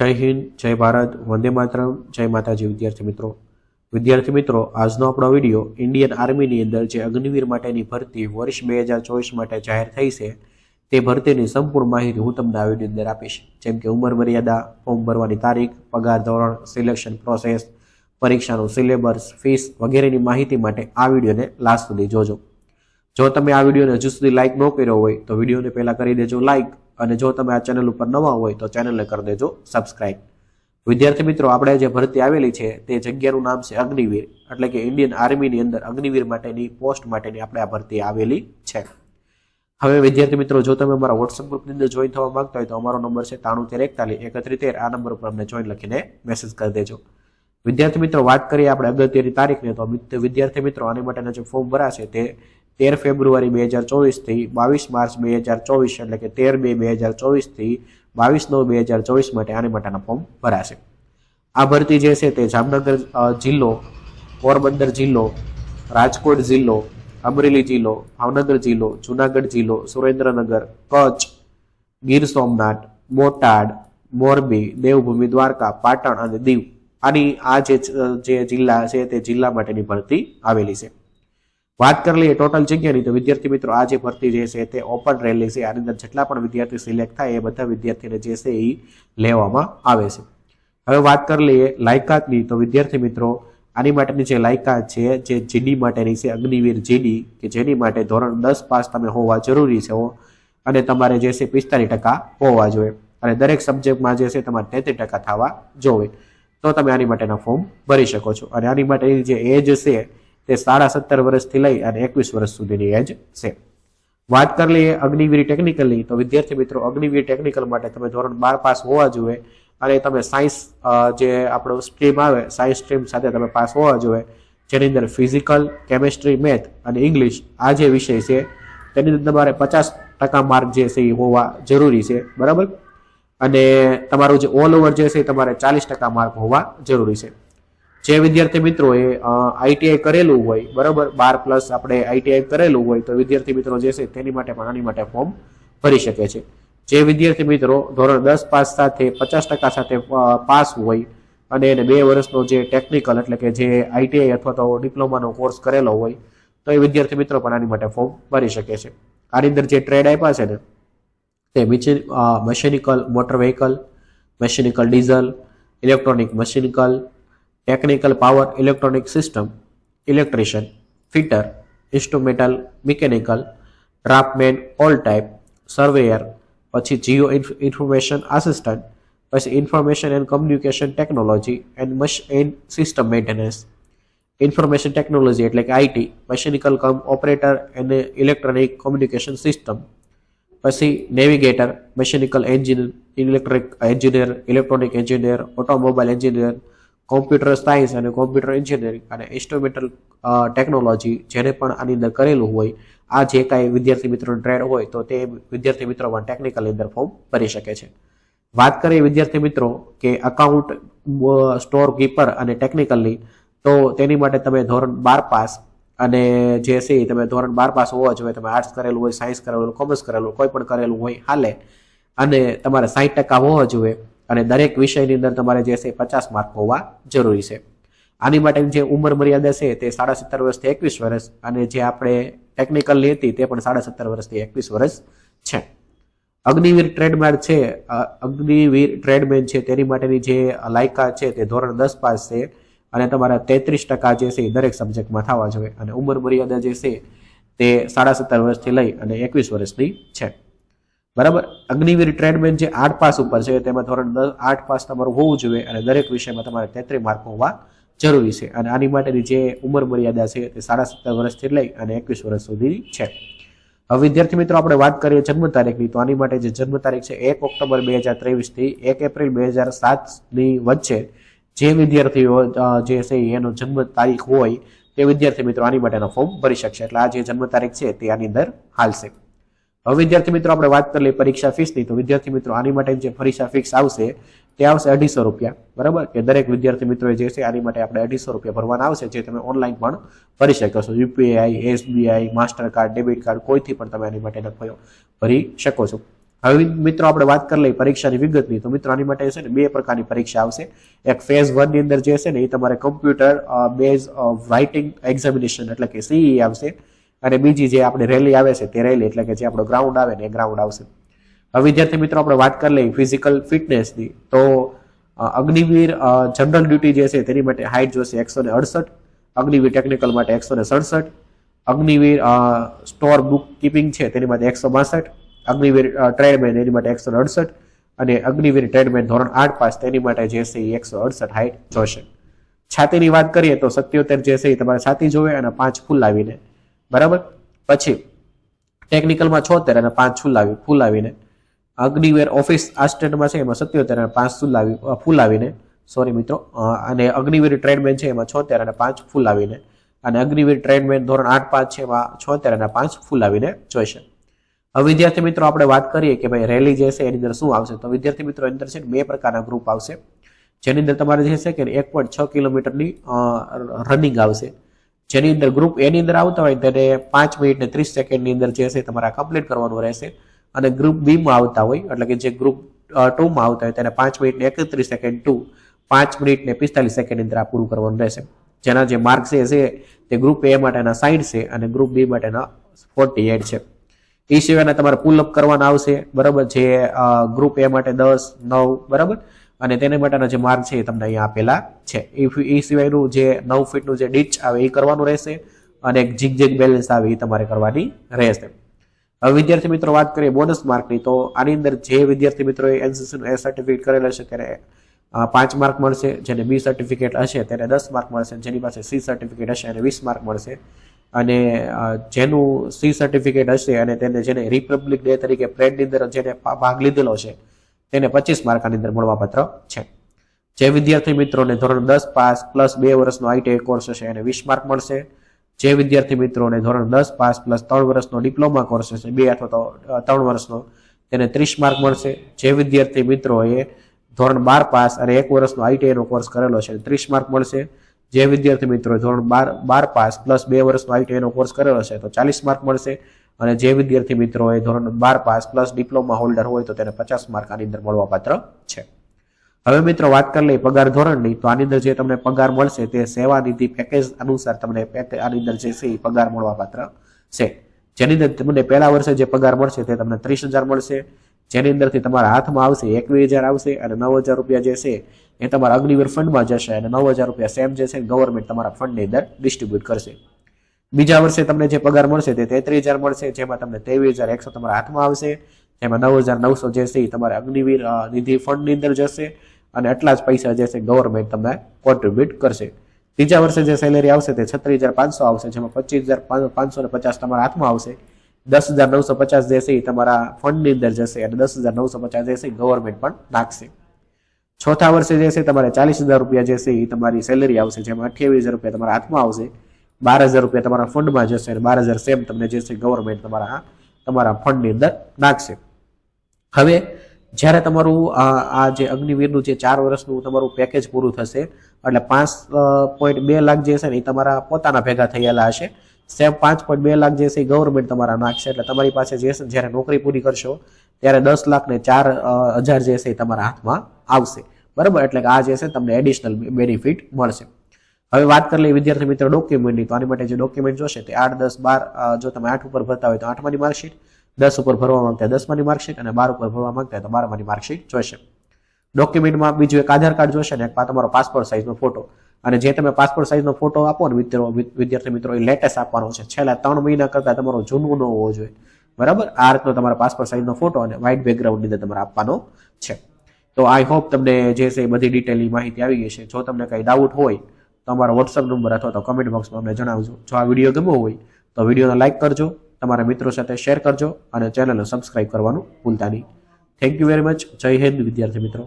જય હિન્દ, જય ભારત, વંદે માતરમ, જય માતાજી વિદ્યાર્થી મિત્રો. વિદ્યાર્થી મિત્રો, આજનો આપણો વીડિયો ઇન્ડિયન આર્મીની અંદર જે અગ્નિવીર માટેની ભરતી વર્ષ બે હજાર ચોવીસ માટે જાહેર થઈ છે, તે ભરતીની સંપૂર્ણ માહિતી હું તમને આ વીડિયો અંદર આપીશ. જેમ કે ઉંમર મર્યાદા, ફોર્મ ભરવાની તારીખ, પગાર ધોરણ, સિલેક્શન પ્રોસેસ, પરીક્ષાનું સિલેબસ, ફીસ વગેરેની માહિતી માટે આ વિડીયોને લાસ્ટ સુધી જોજો. જો તમે આ વિડીયોને હજુ સુધી લાઇક ન કર્યો હોય, તો વિડીયોને પહેલાં કરી દેજો લાઇક અને જો તમે આ ચેનલ ઉપર નવા હોય તો ચેનલને કરી દેજો સબસ્ક્રાઇબ વિદ્યાર્થી મિત્રો, આપણે જે ભરતી આવેલી છે તે જગ્યાનું નામ છે અગ્નિવીર, એટલે કે ઇન્ડિયન આર્મીની અંદર અગ્નિવીર માટેની પોસ્ટ માટેની આપણે આ ભરતી આવેલી છે. હવે વિદ્યાર્થી મિત્રો, જો તમે અમારા વોટ્સઅપ ગ્રુપની અંદર જોઈન થવા માંગતા હોય તો અમારો નંબર છે તાણું તેર એકતાલીસ, એકત્રીસ તેર, આ નંબર ઉપર અમને જોઈન લખીને મેસેજ કરી દેજો. વિદ્યાર્થી મિત્રો, વાત કરીએ આપણે અગત્યની તારીખને, તો વિદ્યાર્થી મિત્રો, આની માટેના જે ફોર્મ ભરાશે તે તેર ફેબ્રુઆરી બે હજાર ચોવીસથી, બાવીસ માર્ચ બે હજાર ચોવીસ એટલે કે તેર બે બે હજાર ચોવીસથી, બાવીસ નવ બે હજાર ચોવીસ માટે આની માટેના ફોર્મ ભરાશે. આ ભરતી જે છે તે જામનગર જિલ્લો, પોરબંદર જિલ્લો, રાજકોટ જિલ્લો, અમરેલી જિલ્લો, ભાવનગર જિલ્લો, જુનાગઢ જિલ્લો, સુરેન્દ્રનગર, કચ્છ, ગીર સોમનાથ, બોટાદ, મોરબી, દેવભૂમિ, દ્વારકા, પાટણ અને દીવ. આની આ જે જે જિલ્લા છે તે જિલ્લા માટેની ભરતી આવેલી છે. વાત કરી લઈએ ટોટલ જગ્યાની તો વિદ્યાર્થી મિત્રો, આ જે ભરતી જે છે તે ઓપન રહેલી છે. આની અંદર જેટલા પણ વિદ્યાર્થી સિલેક્ટ થાય, એ બધા વિદ્યાર્થીને જે છે એ લેવામાં આવે છે. હવે વાત કરી લઈએ લાયકાતની તો વિદ્યાર્થી મિત્રો, આની માટેની જે લાયકાત છે, જે જીડી માટેની છે, અગ્નિવીર જીડી કે જેની માટે ધોરણ દસ પાસ તમે હોવા જરૂરી છે અને તમારે જે છે પિસ્તાલીસ ટકા હોવા જોઈએ. અને દરેક સબ્જેક્ટમાં જે છે તમારે તેત્રીસ ટકા થવા જોઈએ. તો તમે આની માટેના ફોર્મ ભરી શકો છો. અને આની માટેની જે એજ છે તે સાડા સત્તર વર્ષથી લઈ અને એકવીસ વર્ષ સુધીની એજ છે. વાત કરી લઈએ અગ્નિવીર ટેકનિકલની તો વિદ્યાર્થી મિત્રો, અગ્નિવીર ટેકનિકલ માટે તમે ધોરણ બાર પાસ હોવા જોઈએ અને તમે સાયન્સ જે આપણો સ્ટ્રીમ આવે સાયન્સ સ્ટ્રીમ સાથે તમે પાસ હોવા જોઈએ. જેની અંદર ફિઝિકલ કેમેસ્ટ્રી મેથ અને ઇંગ્લિશ આ જે વિષય છે, તેની અંદર તમારે પચાસ ટકા માર્ક જે છે એ હોવા જરૂરી છે. બરાબર? અને તમારું જે ઓલ ઓવર જે છે તમારે ચાલીસ ટકા માર્ક હોવા જરૂરી છે. જે વિદ્યાર્થી મિત્રોએ આઈટીઆઈ કરેલું હોય, બરાબર? બાર પ્લસ આપણે આઈટીઆઈ કરેલું હોય, તો વિદ્યાર્થી મિત્રો જે છે તેની માટે પણ આની માટે ફોર્મ ભરી શકે છે. જે વિદ્યાર્થી મિત્રો ધોરણ દસ પાસ સાથે, પચાસ ટકા સાથે પાસ હોય અને એને બે વર્ષનો જે ટેકનિકલ એટલે કે જે આઈટીઆઈ અથવા તો ડિપ્લોમાનો કોર્સ કરેલો હોય, તો એ વિદ્યાર્થી મિત્રો પણ આની માટે ફોર્મ ભરી શકે છે. આની અંદર જે ટ્રેડ આપ્યા છે ને, તે મિચિન mechanical motor vehicle mechanical diesel electronic mechanical technical power, electronic system, electrician, fitter, instrumental, mechanical draftman all type, surveyor, પછી જીઓ ઇન્ફોર્મેશન આસિસ્ટન્ટ, પછી information and communication technology and મશ, and system maintenance. Information technology એટલે કે IT mechanical cum operator and electronic communication system. પછી navigator, mechanical engineer electric engineer, electronic engineer, automobile engineer computer science અને computer engineering અને instrumental technology જેને પણ આની અંદર કરેલું હોય, આ જે કાંઈ વિદ્યાર્થી મિત્રો ટ્રેડ હોય તો તે વિદ્યાર્થી મિત્રો પણ ટેકનિકલ અંદર ફોર્મ ભરી શકે છે. વાત કરીએ વિદ્યાર્થી મિત્રો કે અકાઉન્ટ સ્ટોર કીપર અને ટેકનિકલની તો તેની માટે તમે ધોરણ બાર પાસ અને જે છે તમે ધોરણ બાર પાસ હોવા જોઈએ, તમે આર્ટ્સ કરેલું હોય સાયન્સ કરેલું કોમર્સ કરેલું કોઈ પણ કરેલું હોય, હાલે. અને તમારે સાઠ ટકા હોવા જોઈએ. અને દરેક વિષયની અંદર તમારે જે છે પચાસ માર્ક હોવા જરૂરી છે. આની માટે જે ઉંમર મર્યાદા છે તે સાડા સત્તર વર્ષથી એકવીસ વર્ષ અને જે આપણે ટેકનિકલની હતી તે પણ સાડા સત્તર વર્ષથી એકવીસ વર્ષ છે. અગ્નિવીર ટ્રેડમાર્ક છે અગ્નિવીર ટ્રેડમેન છે, તેની માટેની જે લાયકાત છે તે ધોરણ દસ પાસ છે અને તમારા તેત્રીસ ટકા જે છે એ દરેક સબ્જેક્ટમાં થવા જોઈએ અને ઉંમર મર્યાદા જે છે તે સાડા સત્તર વર્ષથી લઈ અને એકવીસ વર્ષની છે. બરાબર? અગ્નિવીર ટ્રેડમેન જે આઠ પાસ ઉપર છે, તેમાં ધોરણ દસ, આઠ પાસ તમારું હોવું જોઈએ અને દરેક વિષયમાં તમારે તેત્રી માર્ક હોવા જરૂરી છે. અને આની માટેની જે ઉંમર મર્યાદા છે, તે સાડા સત્તર વર્ષથી લઈ અને એકવીસ વર્ષ સુધી છે. હવે વિદ્યાર્થી મિત્રો, આપણે વાત કરીએ જન્મ તારીખની. તો આની માટે જે જન્મ તારીખ છે, એક ઓક્ટોબર બે હજાર ત્રેવીસથી એક એપ્રિલ બે હજાર સાતની વચ્ચે જે વિદ્યાર્થીઓ જે છે, એનો જન્મ તારીખ હોય, તે વિદ્યાર્થી મિત્રો આની માટેનો ફોર્મ ભરી શકશે. એટલે આ જે જન્મ તારીખ છે, તે આની અંદર હાલશે. હવે વિદ્યાર્થી મિત્રો, આપણે વાત કરી લઈએ પરીક્ષા ફીસની તો વિદ્યાર્થી મિત્રો, આની માટે જે પરીક્ષા ફીસ આવશે, તે આવશે અઢીસો રૂપિયા. બરાબર? કે દરેક વિદ્યાર્થી મિત્રોએ જે છે, આની માટે આપણે અઢીસો રૂપિયા ભરવાના આવશે, જે તમે ઓનલાઈન પણ ભરી શકો છો. UPI SBI Mastercard debit card કોઈથી પણ તમે આની માટેના ભરી શકો છો. હવે મિત્રો, આપણે વાત કરી લઈએ પરીક્ષાની વિગતની. તો મિત્રો, આની માટે છે ને, બે પ્રકારની પરીક્ષા આવશે. એક ફેઝ વનની અંદર જે છે ને, એ તમારે કમ્પ્યુટર બેઝ રાઇટિંગ એક્ઝામિનેશન એટલે કે સીઈ આવશે. અને બીજી જે આપણે રેલી આવે છે, તે રેલી એટલે કે જે આપણો ગ્રાઉન્ડ આવે ને એ ગ્રાઉન્ડ આવશે. હવે વિદ્યાર્થી મિત્રો, આપણે વાત કરી લઈએ ફિઝિકલ ફિટનેસની તો અગ્નિવીર જનરલ ડ્યુટી જે છે, તેની માટે હાઇટ જોશે એકસો ને અડસઠ, અગ્નિવીર ટેકનિકલ માટે એકસો ને સડસઠ, અગ્નિવીર સ્ટોર બુક કીપિંગ છે, તેની માટે એકસો બાસઠ, અગ્નિવીર ટ્રેડમેન એની માટે એકસો અડસઠ, અને અગ્નિવીર ટ્રેડમેન ધોરણ આઠ પાસ તેની માટે જે છે એ એકસો અડસઠ હાઇટ જોશે. છાતીની વાત કરીએ તો સત્યોતેર જે છે એ તમારે છાતી જોવે અને પાંચ ફૂલ આવીને બરાબર? પછી ટેકનિકલમાં છોતેર અને પાંચ ફૂલ આવી ફૂલ આવીને અગ્નિવેર ઓફિસ આ સ્ટેન્ડમાં છે, એમાં સત્યોતેર અને પાંચ ફૂલ આવી ફૂલ આવીને સોરી મિત્રો અને અગ્નિવીર ટ્રેડમેન છે, એમાં છોતેર અને પાંચ ફૂલ આવીને અને અગ્નિવીર ટ્રેડમેન ધોરણ આઠ પાંચ છે, એમાં છોતેર અને પાંચ ફૂલ આવીને જોઈશે. હવે વિદ્યાર્થી મિત્રો, આપણે વાત કરીએ કે ભાઈ રેલી જે છે, એની અંદર શું આવશે? તો વિદ્યાર્થી મિત્રો, એની અંદર છે બે પ્રકારના ગ્રુપ આવશે. જેની અંદર તમારે જે છે કે એક પોઈન્ટ છ કિલોમીટરની રનિંગ આવશે. જેની અંદર ગ્રુપ એની અંદર આવતા હોય તેને પાંચ મિનિટ ને ત્રીસ સેકન્ડની અંદર જે છે તમારે કમ્પ્લીટ કરવાનું રહેશે. અને ગ્રુપ બીમાં આવતા હોય, એટલે કે જે ગ્રુપ ટુમાં આવતા હોય તેને પાંચ મિનિટ ને એકત્રીસ સેકન્ડ ટુ પાંચ મિનિટ ને પિસ્તાલીસ સેકન્ડ અંદર આ પૂરું કરવાનું રહેશે. જેના જે માર્ક્સ છે છે, તે ગ્રુપ એ માટેના સાઈઠ છે અને ગ્રુપ બી માટેના ફોર્ટી એટ છે. એ સિવાયના તમારે પુલ અપ કરવાના આવશે, બરાબર? જે ગ્રુપ એ માટે દસ, નવ, બરાબર? અને તેને માટેના જે માર્ક છે એ તમને અહીંયા આપેલા છે. એ સિવાયનું જે નવ ફીટનું જે ડીચ આવે એ કરવાનું રહેશે અને એક જીગ બેલેન્સ આવે એ તમારે કરવાની રહેશે. હવે વિદ્યાર્થી મિત્રો વાત કરીએ બોનસ માર્કની તો આની અંદર જે વિદ્યાર્થી મિત્રોએ એનસીસીનું એ સર્ટિફિકેટ કરેલ હશે ત્યારે પાંચ માર્ક મળશે, જેને બી સર્ટિફિકેટ હશે, તેને દસ માર્ક મળશે જેની પાસે સી સર્ટિફિકેટ હશે, એને વીસ માર્ક મળશે. અને જેનું સી સર્ટિફિકેટ હશે અને તેને જેને રિપબ્લિક ડે તરીકે પ્રેડની અંદર જેને ભાગ લીધેલો છે તેને પચીસ માર્ક આની અંદર મળવાપાત્ર છે. જે વિદ્યાર્થી મિત્રોને ધોરણ દસ પાસ પ્લસ બે વર્ષનો આઈટીઆઈ કોર્સ હશે એને વીસ માર્ક મળશે. જે વિદ્યાર્થી મિત્રોને ધોરણ દસ પાસ પ્લસ ત્રણ વર્ષનો ડિપ્લોમા કોર્સ હશે, બે અથવા તો ત્રણ વર્ષનો, તેને ત્રીસ માર્ક મળશે. જે વિદ્યાર્થી મિત્રોએ ધોરણ બાર પાસ અને એક વર્ષનો આઈટીઆઈનો કોર્સ કરેલો છે ત્રીસ માર્ક મળશે. જે વિદ્યાર્થી મિત્રોએ ધોરણ બાર બાર પાસ પ્લસ બે વર્ષનો આઈટીઆઈનો કોર્સ કરેલો છે, તો ચાલીસ માર્ક મળશે. અને જે વિદ્યાર્થી મિત્રો એ ધોરણ બાર પાસ પ્લસ ડિપ્લોમા હોલ્ડર હોય તો તેને પચાસ માર્ક આની અંદર મળવાપાત્ર છે. હવે મિત્રો વાત કરી લઈએ પગાર ધોરણની. તો આની અંદર જે તમને પગાર મળશે તે સેવા નિધિ પેકેજ અનુસાર તમને આની અંદર જે છે એ પગાર મળવાપાત્ર છે. જેની અંદર તમને પહેલા વર્ષે જે પગાર મળશે તે તમને ત્રીસ હજાર મળશે. જેની અંદરથી તમારા હાથમાં આવશે એકવીસ હજાર આવશે અને નવ હજાર રૂપિયા જે છે એ તમારા અગ્નિવીર ફંડમાં જશે અને નવ હજાર રૂપિયા સેમ જે છે ગવર્મેન્ટ તમારા ફંડની અંદર ડિસ્ટ્રીબ્યુટ કરશે. બીજા વર્ષે તમને જે પગાર મળશે તે તેત્રીસ હજાર મળશે, જેમાં તમને ત્રેવીસ હજાર એકસો તમારા હાથમાં આવશે, જેમાં નવ હજાર નવસો જે છે એ તમારે અગ્નિવીર નિધિ ફંડની અંદર જશે અને આટલા જ પૈસા જે છે ગવર્મેન્ટ તમને કોન્ટ્રીબ્યુટ કરશે. ત્રીજા વર્ષે જે સેલેરી આવશે તે છત્રીસ હજાર પાંચસો આવશે, જેમાં પચીસ હજાર પાંચસો ને પચાસ તમારા હાથમાં આવશે. દસ હજાર નવસો પચાસ જે છે એ તમારા ફંડની અંદર જશે અને દસ હજાર નવસો પચાસ જે છે ગવર્મેન્ટ પણ નાખશે. ચોથા વર્ષે જે છે તમારે ચાલીસ હજાર રૂપિયા જે છે એ તમારી સેલેરી આવશે, જેમાં અઠ્યાવીસ હજાર રૂપિયા તમારા હાથમાં આવશે. બાર હજાર રૂપિયા તમારા ફંડમાં જશે અને બાર હજાર સેમ તમને જે છે ગવર્મેન્ટ તમારા તમારા ફંડની અંદર નાખશે. હવે જ્યારે તમારું આ જે અગ્નિવીરનું જે ચાર વર્ષનું તમારું પેકેજ પૂરું થશે, એટલે પાંચ પોઈન્ટ બે લાખ જે છે ને એ તમારા પોતાના ભેગા થયેલા હશે. સેમ પાંચ પોઈન્ટ બે લાખ જે છે એ ગવર્મેન્ટ તમારા નાખશે. એટલે તમારી પાસે જે છે જ્યારે નોકરી પૂરી કરશો, ત્યારે દસ લાખ ને ચાર હજાર જે છે એ તમારા હાથમાં આવશે. બરાબર? એટલે કે આ જે છે તમને એડિશનલ બેનિફિટ મળશે. હવે વાત કરી લઈએ વિદ્યાર્થી મિત્રો ડોક્યુમેન્ટની તો આની માટે જે ડોક્યુમેન્ટ જોશે તે આઠ, દસ, બાર જો તમે આઠ ઉપર ભરતા હોય તો આઠમાની માર્કશીટ દસ ઉપર ભરવા માંગતા હોય દસમાની માર્કશીટ અને બાર ઉપર ભરવા માંગતા હોય તો બારમાની માર્કશીટ જોશે ડોક્યુમેન્ટમાં બીજું એક આધાર કાર્ડ જોશે ને એક તમારો પાસપોર્ટ સાઇઝનો ફોટો અને જે તમે પાસપોર્ટ સાઇઝનો ફોટો આપો ને મિત્રો વિદ્યાર્થી મિત્રો, એ લેટેસ્ટ આપવાનો છે. છેલ્લા ત્રણ મહિના કરતાં તમારો જૂનું ન હોવો જોઈએ. બરાબર? આ રીતનો તમારા પાસપોર્ટ સાઇઝનો ફોટો અને વ્હાઇટ બેકગ્રાઉન્ડની અંદર તમારે આપવાનો છે. તો આઈ હોપ તમને જે છે બધી ડિટેલની માહિતી આવી ગઈ છે જો તમને કંઈ ડાઉટ હોય તો અમારો વોટ્સઅપ નંબર અથવા તો કમેન્ટ બોક્સમાં અમને જણાવજો. જો આ વીડિયો ગમ્યો હોય, તો વિડીયોને લાઇક કરજો, તમારા મિત્રો સાથે શેર કરજો અને ચેનલને સબસ્ક્રાઇબ કરવાનું ભૂલતા નહીં. થેન્ક યુ વેરી મચ જય હિન્દ, વિદ્યાર્થી મિત્રો.